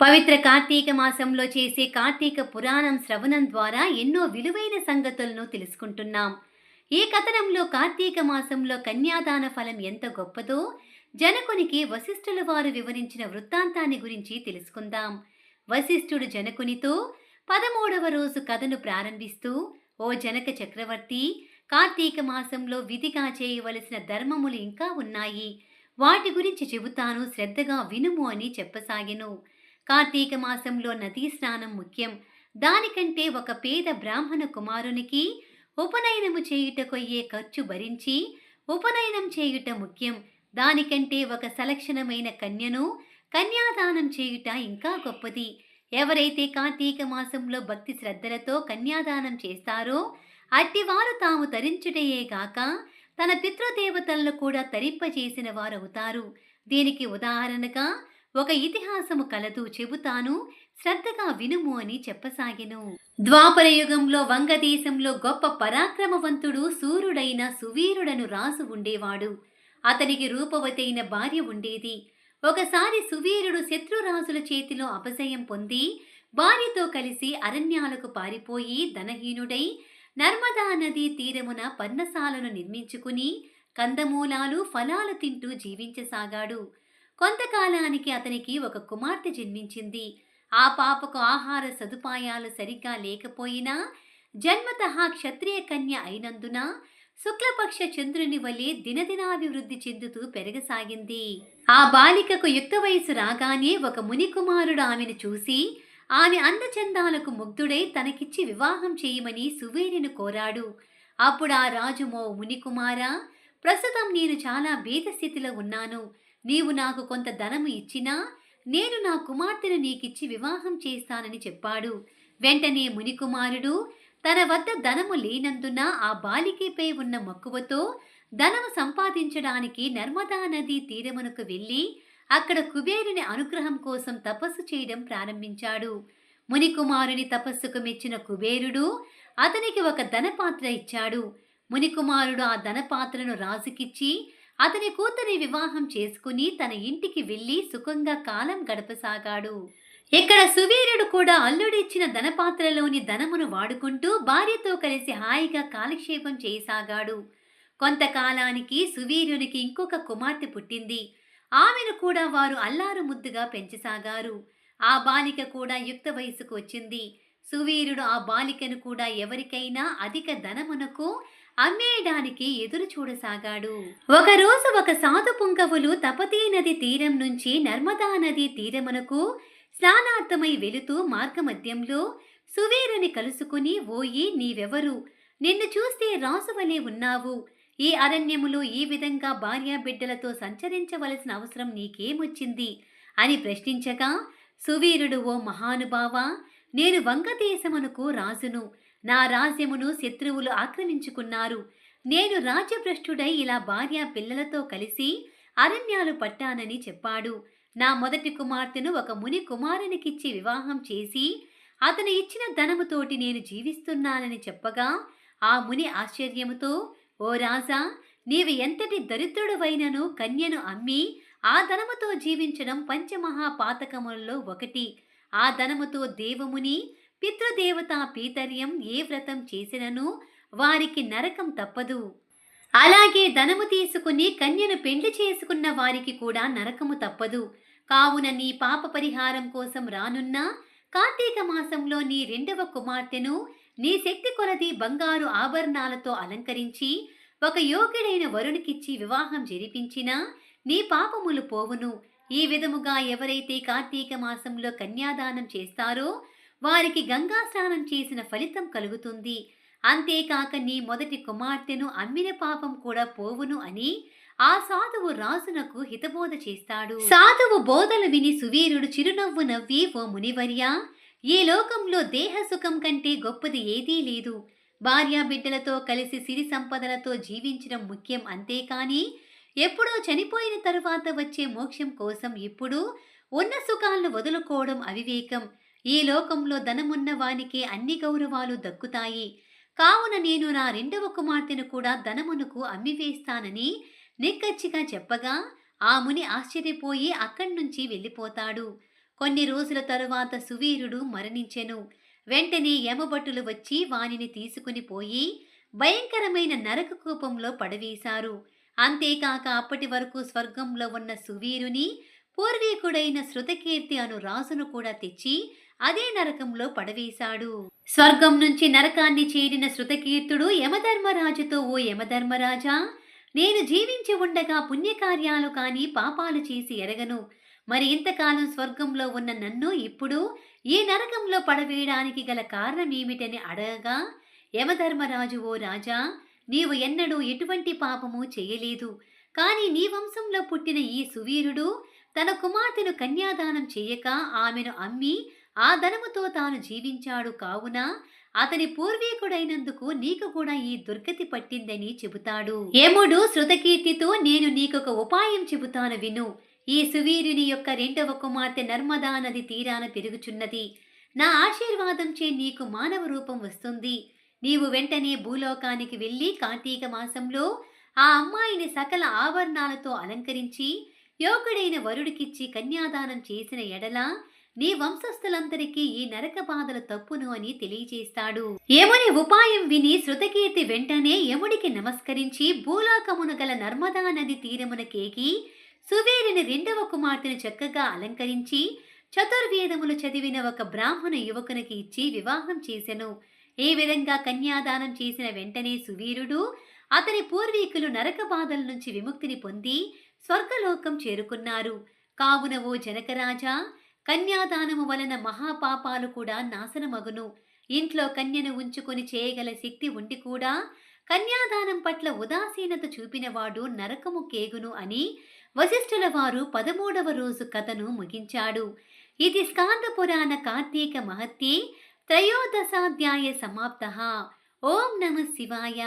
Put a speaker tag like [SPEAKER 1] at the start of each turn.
[SPEAKER 1] పవిత్ర కార్తీక మాసంలో చేసే కార్తీక పురాణం శ్రవణం ద్వారా ఎన్నో విలువైన సంగతులను తెలుసుకుంటున్నాం. ఈ కథనంలో కార్తీక మాసంలో కన్యాదాన ఫలం ఎంత గొప్పదో జనకునికి వశిష్ఠుల వారు వివరించిన వృత్తాంతాన్ని గురించి తెలుసుకుందాం. వశిష్ఠుడు జనకునితో పదమూడవ రోజు కథను ప్రారంభిస్తూ ఓ జనక చక్రవర్తి కార్తీక మాసంలో విధిగా చేయవలసిన ధర్మములు ఇంకా ఉన్నాయి. వాటి గురించి చెబుతాను శ్రద్ధగా వినుము అని చెప్పసాగెను. కార్తీక మాసంలో నదీ స్నానం ముఖ్యం. దానికంటే ఒక పేద బ్రాహ్మణ కుమారునికి ఉపనయనము చేయుటకొయ్యే ఖర్చు భరించి ఉపనయనం చేయుట ముఖ్యం. దానికంటే ఒక సలక్షణమైన కన్యను కన్యాదానం చేయుట ఇంకా గొప్పది. ఎవరైతే కార్తీక మాసంలో భక్తి శ్రద్ధలతో కన్యాదానం చేస్తారో అట్టివారు తాము తరించుటయే గాక తన పితృదేవతలను కూడా తరింపజేసిన వారవుతారు. దీనికి ఉదాహరణగా ఒక ఇతిహాసము కలదు చెబుతాను శ్రద్ధగా వినుము అని చెప్పసాగెను. ద్వాపర యుగంలో వంగదేశంలో గొప్ప పరాక్రమవంతుడు సూర్యుడైన సువీరుడను రాజు ఉండేవాడు. అతనికి రూపవతైన భార్య ఉండేది. ఒకసారి సువీరుడు శత్రురాజుల చేతిలో అపజయం పొంది భార్యతో కలిసి అరణ్యాలకు పారిపోయి ధనహీనుడై నర్మదా నదీ తీరమున పర్ణశాలను నిర్మించుకుని కందమూలాలు ఫలాలు తింటూ జీవించసాగాడు. కొంతకాలానికి అతనికి ఒక కుమార్తె జన్మించింది. ఆ పాపకు ఆహార సదుపాయాలు సరిగ్గా లేకపోయినా జన్మత క్షత్రియ కన్య అయినందున శుక్లపక్ష చంద్రుని వలె దినదినాభివృద్ధి చెందుతూ పెరగసాగింది. ఆ బాలికకు యుక్త వయసు రాగానే ఒక మునికుమారుడు ఆమెను చూసి ఆమె అందచందాలకు ముగ్ధుడై తనకిచ్చి వివాహం చేయమని సువేరిని కోరాడు. అప్పుడు ఆ రాజు మో మునికుమారా ప్రస్తుతం నేను చాలా భేద స్థితిలో ఉన్నాను. నీవు నాకు కొంత ధనము ఇచ్చినా నేను నా కుమార్తెను నీకిచ్చి వివాహం చేస్తానని చెప్పాడు. వెంటనే మునికుమారుడు తన వద్ద ధనము లేనందున ఆ బాలికపై ఉన్న మక్కువతో ధనము సంపాదించడానికి నర్మదా నదీ తీరమునకు వెళ్ళి అక్కడ కుబేరుని అనుగ్రహం కోసం తపస్సు చేయడం ప్రారంభించాడు. మునికుమారుని తపస్సుకు మెచ్చిన కుబేరుడు అతనికి ఒక ధనపాత్ర ఇచ్చాడు. మునికుమారుడు ఆ ధనపాత్రను రాజుకిచ్చి అతని కూతురి వివాహం చేసుకుని తన ఇంటికి వెళ్ళి సుఖంగా కాలం గడపసాగాడు. ఇక్కడ సువీరుడు కూడా అల్లుడిచ్చిన ధనపాత్రలోని ధనమును వాడుకుంటూ భార్యతో కలిసి హాయిగా కాలక్షేపం చేయసాగాడు. కొంతకాలానికి సువీరునికి ఇంకొక కుమార్తె పుట్టింది. ఆమెను కూడా వారు అల్లారు ముద్దుగా పెంచసాగారు. ఆ బాలిక కూడా యుక్త వయసుకు వచ్చింది. సువీరుడు ఆ బాలికను కూడా ఎవరికైనా అధిక ధనమునకు అమ్మేయడానికి ఎదురు చూడసాగాడు. ఒకరోజు ఒక సాధు పుంగవులు తపతీ నది తీరం నుంచి నర్మదా నది తీరమునకు స్నానార్థమై వెళుతూ మార్గమధ్యంలో సువీరుని కలుసుకుని ఓయి నీవెవరు? నిన్ను చూస్తే రాసువలే ఉన్నావు. ఈ అరణ్యములో ఈ విధంగా భార్యా బిడ్డలతో సంచరించవలసిన అవసరం నీకేమొచ్చింది అని ప్రశ్నించగా సువీరుడు ఓ మహానుభావ నేను వంగదేశమునకు రాజును. నా రాజ్యమును శత్రువులు ఆక్రమించుకున్నారు. నేను రాజ్యభ్రష్టుడై ఇలా భార్య పిల్లలతో కలిసి అరణ్యాలు పట్టానని చెప్పాడు. నా మొదటి కుమార్తెను ఒక ముని కుమారునికిచ్చి వివాహం చేసి అతను ఇచ్చిన ధనముతోటి నేను జీవిస్తున్నానని చెప్పగా ఆ ముని ఆశ్చర్యముతో ఓ రాజా నీవు ఎంతటి దరిద్రుడువైనను కన్యను అమ్మి ఆ ధనముతో జీవించడం పంచమహాపాతకములలో ఒకటి. ఆ ధనముతో దేవముని పితృదేవత పీతర్యం ఏ వ్రతం చేసినను వారికి నరకం తప్పదు. అలాగే ధనము తీసుకుని కన్యను పెండ్లి చేసుకున్న వారికి కూడా నరకము తప్పదు. కావున నీ పాప పరిహారం కోసం రానున్న కార్తీక మాసంలో నీ రెండవ కుమార్తెను నీ శక్తి కొలది బంగారు ఆభరణాలతో అలంకరించి ఒక యోగ్యుడైన వరుణికిచ్చి వివాహం జరిపించినా నీ పాపములు పోవును. ఈ విధముగా ఎవరైతే కార్తీక మాసంలో కన్యాదానం చేస్తారో వారికి గంగా స్నానం చేసిన ఫలితం కలుగుతుంది. అంతేకాక నీ మొదటి కుమార్తెను అమ్మిన పాపం కూడా పోవును అని ఆ సాధువు రాజునకు హితబోధ చేస్తాడు. సాధువు బోధలు విని సువీరుడు చిరునవ్వు నవ్వి ఓ మునివర్య ఈ లోకంలో దేహ సుఖం కంటే గొప్పది ఏదీ లేదు. భార్యా బిడ్డలతో కలిసి సిరి సంపదలతో జీవించడం ముఖ్యం అంతేకాని ఎప్పుడో చనిపోయిన తరువాత వచ్చే మోక్షం కోసం ఇప్పుడు ఉన్న సుఖాలను వదులుకోవడం అవివేకం. ఈ లోకంలో ధనమున్న వానికి అన్ని గౌరవాలు దక్కుతాయి. కావున నేను నా రెండవ కుమార్తెను కూడా ధనమునకు అమ్మివేస్తానని నిక్కచ్చిగా చెప్పగా ఆ ముని ఆశ్చర్యపోయి అక్కడి నుంచి వెళ్ళిపోతాడు. కొన్ని రోజుల తరువాత సువీరుడు మరణించెను. వెంటనే యమభటులు వచ్చి వానిని తీసుకుని పోయి భయంకరమైన నరక కూపంలో పడవేశారు. అంతేకాక అప్పటి వరకు స్వర్గంలో ఉన్న సువీరుని పూర్వీకుడైన శృతకీర్తి అను రాజును కూడా తెచ్చి అదే నరకంలో పడవేశాడు. స్వర్గం నుంచి నరకాన్ని చేరిన శృతకీర్తుడు యమధర్మరాజుతో ఓ యమధర్మరాజా నేను జీవించి ఉండగా పుణ్యకార్యాలు కానీ పాపాలు చేసి ఎరగను. మరి ఇంతకాలం స్వర్గంలో ఉన్న నన్ను ఇప్పుడు ఈ నరకంలో పడవేయడానికి గల కారణమేమిటని అడగగా యమధర్మరాజు ఓ రాజా నీవు ఎన్నడూ ఎటువంటి పాపము చేయలేదు. కానీ నీ వంశంలో పుట్టిన ఈ సువీరుడు తన కుమార్తెను కన్యాదానం చేయక ఆమెను అమ్మి ఆ ధనముతో తాను జీవించాడు కావున అతని పూర్వీకుడైనందుకు నీకు కూడా ఈ దుర్గతి పట్టిందని చెబుతాడు. ఏముడు శృతకీర్తితో నేను నీకొక ఉపాయం చెబుతాను విను. ఈ సువీరుని యొక్క రెండవ కుమార్తె నర్మదా నది తీరాన పెరుగుచున్నది నా ఆశీర్వాదం చే నీకు మానవ రూపం వస్తుంది. నీవు వెంటనే భూలోకానికి వెళ్ళి కార్తీక మాసంలో ఆ అమ్మాయిని సకల ఆభరణాలతో అలంకరించి యోగుడైన వరుడికిచ్చి కన్యాదానం చేసిన ఎడల నీ వంశస్థులందరికీ ఈ నరక బాధలు తప్పును అని తెలియజేస్తాడు. యముని ఉపాయం విని శృతకీర్తి వెంటనే యముడికి నమస్కరించి భూలోకమును గల నర్మదా నది తీరమున కేకి సువీరుని రెండవ కుమార్తెను చక్కగా అలంకరించి చతుర్వేదములు చదివిన ఒక బ్రాహ్మణ యువకునికి ఇచ్చి వివాహం చేసెను. ఈ విధంగా కన్యాదానం చేసిన వెంటనే సువీరుడు అతని పూర్వీకులు నరక బాధల నుంచి విముక్తిని పొంది స్వర్గలోకం చేరుకున్నారు. కావున ఓ జనకరాజా కన్యాదానము వలన మహాపాపాలు కూడా నాశనమగును. ఇంట్లో కన్యను ఉంచుకొని చేయగల శక్తి ఉండి కూడా కన్యాదానం పట్ల ఉదాసీనత చూపినవాడు నరకము కేగును అని వశిష్ఠుల వారు పదమూడవ రోజు కథను ముగించాడు. ఇది స్కాంద పురాణ కార్తీక మహత్యే త్రయోదశాధ్యాయ సమాప్త. ఓం నమ శివాయ.